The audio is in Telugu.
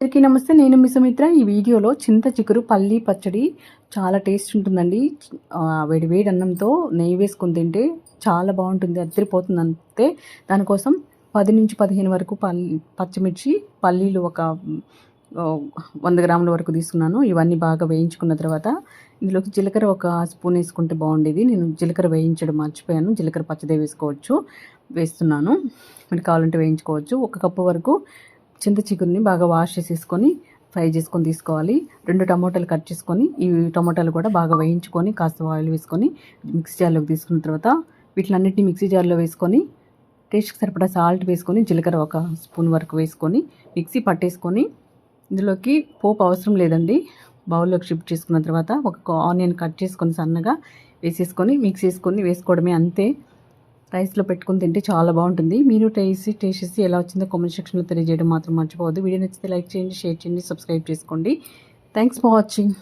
అందరికీ నమస్తే. నేను మీ సుమిత్ర. ఈ వీడియోలో చింత చిగురు పల్లి పచ్చడి చాలా టేస్ట్ ఉంటుందండి. వేడి వేడి అన్నంతో నెయ్యి వేసుకుని తింటే చాలా బాగుంటుంది అద్దరిపోతుంది అంతే దానికోసం పది నుంచి పదిహేను వరకు పల్లి పచ్చిమిర్చి పల్లీలు ఒక వంద గ్రాముల వరకు తీసుకున్నాను. ఇవన్నీ బాగా వేయించుకున్న తర్వాత ఇందులోకి జీలకర్ర ఒక స్పూన్ వేసుకుంటే బాగుండేది. నేను జీలకర్ర వేయించడం మర్చిపోయాను. జీలకర్ర పచ్చదే వేసుకోవచ్చు వేస్తున్నాను. మీరు కావాలంటే వేయించుకోవచ్చు. ఒక కప్పు వరకు చింత చిగురిని బాగా వాష్ చేసేసుకొని ఫ్రై చేసుకొని తీసుకోవాలి. రెండు టమోటాలు కట్ చేసుకొని ఈ టమోటాలు కూడా బాగా వేయించుకొని కాస్త ఆయిల్ వేసుకొని మిక్సీ జార్లోకి తీసుకున్న తర్వాత వీటిలన్నిటిని మిక్సీ జార్లో వేసుకొని టేస్ట్కి సరిపడా సాల్ట్ వేసుకొని జీలకర్ర ఒక స్పూన్ వరకు వేసుకొని మిక్సీ పట్టేసుకొని ఇందులోకి పోపు అవసరం లేదండి. బౌల్లోకి షిఫ్ట్ చేసుకున్న తర్వాత ఒక ఆనియన్ కట్ చేసుకొని సన్నగా వేసేసుకొని మిక్స్ చేసుకొని వేసుకోవడమే అంతే. రైస్లో పెట్టుకుని తింటే చాలా బాగుంటుంది. మీరు టేస్ట్ టేస్ట్ చేసి ఎలా వచ్చిందో కామెంట్ సెక్షన్లో తెలియజేయడం మాత్రం మర్చిపోవద్దు. వీడియో నచ్చితే లైక్ చేయండి షేర్ చేయండి సబ్స్క్రైబ్ చేసుకోండి. Thanks for watching